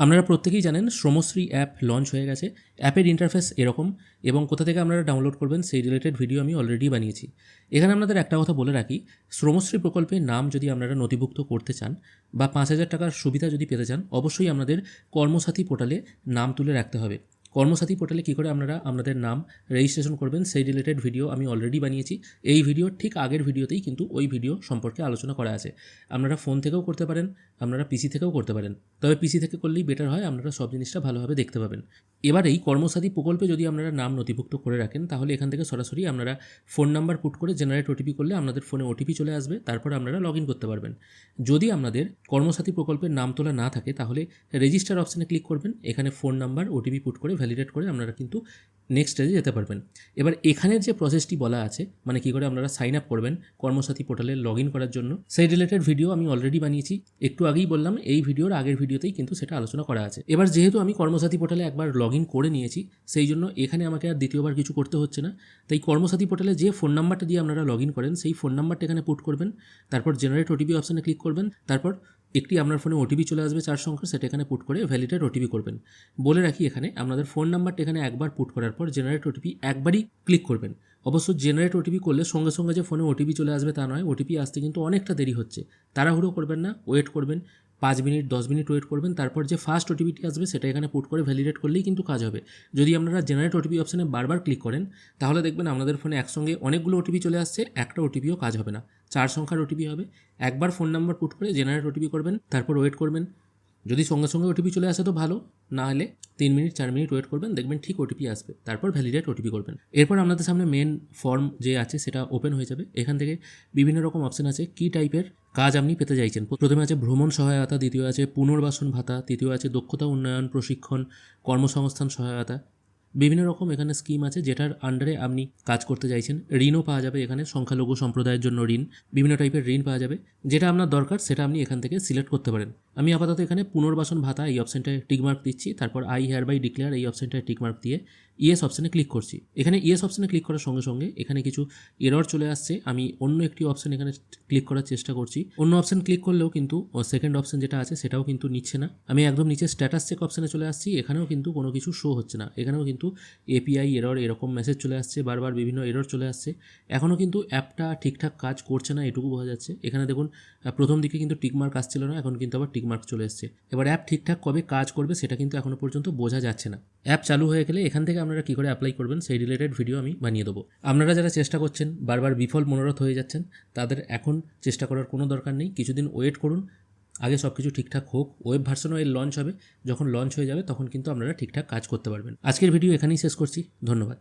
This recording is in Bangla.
আপনারা প্রত্যেকেই জানেন শ্রমশ্রী অ্যাপ লঞ্চ হয়ে গেছে। অ্যাপের ইন্টারফেস এরকম এবং কোথা থেকে আপনারা ডাউনলোড করবেন সেই রিলেটেড ভিডিও আমি অলরেডি বানিয়েছি। এখানে আপনাদের একটা কথা বলে রাখি, শ্রমশ্রী প্রকল্পের নাম যদি আপনারা নথিভুক্ত করতে চান বা পাঁচ হাজার টাকার সুবিধা যদি পেতে চান, অবশ্যই আপনাদের কর্মসাথী পোর্টালে নাম তুলে রাখতে হবে। কর্মসাথী পোর্টালে কী করে আপনারা আপনাদের নাম রেজিস্ট্রেশন করবেন, সেই রিলেটেড ভিডিও আমি অলরেডি বানিয়েছি। এই ভিডিওর ঠিক আগের ভিডিওতেই কিন্তু ওই ভিডিও সম্পর্কে আলোচনা করা আছে। আপনারা ফোন থেকেও করতে পারেন, আপনারা পিসি থেকেও করতে পারেন। তবে পিসি থেকে করলেই বেটার হয়, আপনারা সব জিনিসটা ভালোভাবে দেখতে পাবেন। এবার এই কর্মসাথী প্রকল্পে যদি আপনারা নাম নথিভুক্ত করে রাখেন, তাহলে এখান থেকে সরাসরি আপনারা ফোন নাম্বার পুট করে জেনারেট ওটিপি করলে আপনাদের ফোনে ওটিপি চলে আসবে, তারপর আপনারা লগ ইন করতে পারবেন। যদি আপনাদের কর্মসাথী প্রকল্পের নাম তোলা না থাকে, তাহলে রেজিস্টার অপশানে ক্লিক করবেন, এখানে ফোন নাম্বার ওটিপি পুট করে ভ্যালিডেট করে আপনারা কিন্তু নেক্সট স্টেজে যেতে পারবেন। এবার এখানের যে প্রসেসটি বলা আছে মানে কী করে আপনারা সাইন আপ করবেন কর্মসাথী পোর্টালে লগ করার জন্য, সেই রিলেটেড ভিডিও আমি অলরেডি বানিয়েছি। একটু আগেই বললাম, এই ভিডিওর আগের ভিডিওতেই কিন্তু সেটা আলোচনা করা আছে। এবার যেহেতু আমি কর্মসাথী পোর্টালে একবার লগ করে নিয়েছি, সেই জন্য এখানে আমাকে আর দ্বিতীয়বার কিছু করতে হচ্ছে না। তাই কর্মসাথী পোর্টালে যে ফোন নাম্বারটা দিয়ে আপনারা লগ করেন, সেই ফোন নাম্বারটা এখানে পুট করবেন, তারপর জেনারেট ওটিপি অপশানে ক্লিক করবেন, তারপর একটি আপনার ফোনে ওটিপি চলে আসবে চার সংখ্যা সেটা এখানে পুট করে ভ্যালিডেট ওটিপি করবেন বলে রাখি এখানে আপনাদের ফোন নাম্বারটা এখানে একবার পুট করার পর জেনারেট ওটিপি একবারই ক্লিক করবেন অবশ্য জেনারেট ওটিপি করলে সঙ্গে সঙ্গে যে ফোনে ওটিপি চলে আসবে তা নয় ওটিপি আসতে কিন্তু অনেকটা দেরি হচ্ছে তাড়াহুড়ো করবেন না ওয়েট করবেন পাঁচ মিনিট দশ মিনিট ওয়েট করবেন তারপর যে ফার্স্ট ওটিপিটি আসবে সেটা এখানে পুট করে ভ্যালিডেট করলেই কিন্তু কাজ হবে যদি আপনারা জেনারেট ওটিপি অপশানে বারবার ক্লিক করেন তাহলে দেখবেন আপনাদের ফোনে একসঙ্গে অনেকগুলো ওটিপি চলে আসছে একটা ওটিপিও কাজ হবে না চার সংখ্যার ওটিপি হবে। একবার ফোন নাম্বার পুট করে জেনারেট ওটিপি করবেন, তারপর ওয়েট করবেন। যদি সঙ্গে সঙ্গে ওটিপি চলে আসে তো ভালো, না হলে তিন মিনিট, চার মিনিট ওয়েট করবেন, দেখবেন ঠিক ওটিপি আসবে, তারপর ভ্যালিডেট ওটিপি করবেন। এরপর আপনাদের সামনে মেন ফর্ম যে আছে সেটা ওপেন হয়ে যাবে। এখান থেকে বিভিন্ন রকম অপশন আছে, কী টাইপের কাজ আপনি পেতে চাইছেন। প্রথমে আছে ভ্রমণ সহায়তা, দ্বিতীয় আছে পুনর্বাসন ভাতা, তৃতীয় আছে দক্ষতা উন্নয়ন, প্রশিক্ষণ, কর্মসংস্থান সহায়তা। বিভিন্ন রকম এখানে স্কিম আছে, যেটার আন্ডারে আপনি কাজ করতে চাইছেন। ঋণও পাওয়া যাবে এখানে, সংখ্যালঘু সম্প্রদায়ের জন্য ঋণ, বিভিন্ন টাইপের ঋণ পাওয়া যাবে। যেটা আপনার দরকার, সেটা আপনি এখান থেকে সিলেক্ট করতে পারেন। আমি আপাতত এখানে পুনর্বাসন ভাতা এই অপশানটায় টিকমার্ক দিচ্ছি, তারপর আই হেয়ার বাই ডিক্লেয়ার এই অপশানটায় টিকমার্ক দিয়ে ইয়েস অপশানে ক্লিক করছি। এখানে ইয়েস অপশানে ক্লিক করার সঙ্গে সঙ্গে এখানে কিছু এরর চলে আসছে। আমি অন্য একটি অপশান এখানে ক্লিক করার চেষ্টা করছি। অন্য অপশান ক্লিক করলেও কিন্তু সেকেন্ড অপশান যেটা আছে সেটাও কিন্তু নিচ্ছে না। আমি একদম নিচে স্ট্যাটাস চেক অপশানে চলে আসছি। এখানেও কিন্তু কোনো কিছু শো হচ্ছে না। এখানেও কিন্তু এপিআই এরর এরকম মেসেজ চলে আসছে, বারবার বিভিন্ন এরর চলে আসছে। এখনও কিন্তু অ্যাপটা ঠিকঠাক কাজ করছে না, এটুকু বোঝা যাচ্ছে। এখানে দেখুন প্রথম দিকে কিন্তু টিকমার্ক আসছিল না, এখন কিন্তু আবার টিকমার্ক চলে এসছে। এবার অ্যাপ ঠিকঠাক কবে কাজ করবে সেটা কিন্তু এখনও পর্যন্ত বোঝা যাচ্ছে না। অ্যাপ চালু হয়ে গেলে এখান থেকে আপনারা কী করে অ্যাপ্লাই করবেন সেই রিলেটেড ভিডিও আমি বানিয়ে দেবো। আপনারা যারা চেষ্টা করছেন, বারবার বিফল মনোরথ হয়ে যাচ্ছেন, তাদের এখন চেষ্টা করার কোনো দরকার নেই। কিছুদিন ওয়েট করুন। আগে সব কিছু ঠিকঠাক হোক। ওয়েব ভার্সনও এর লঞ্চ হবে। যখন লঞ্চ হয়ে যাবে, তখন কিন্তু আপনারা ঠিকঠাক কাজ করতে পারবেন। আজকের ভিডিও এখানেই শেষ করছি। ধন্যবাদ।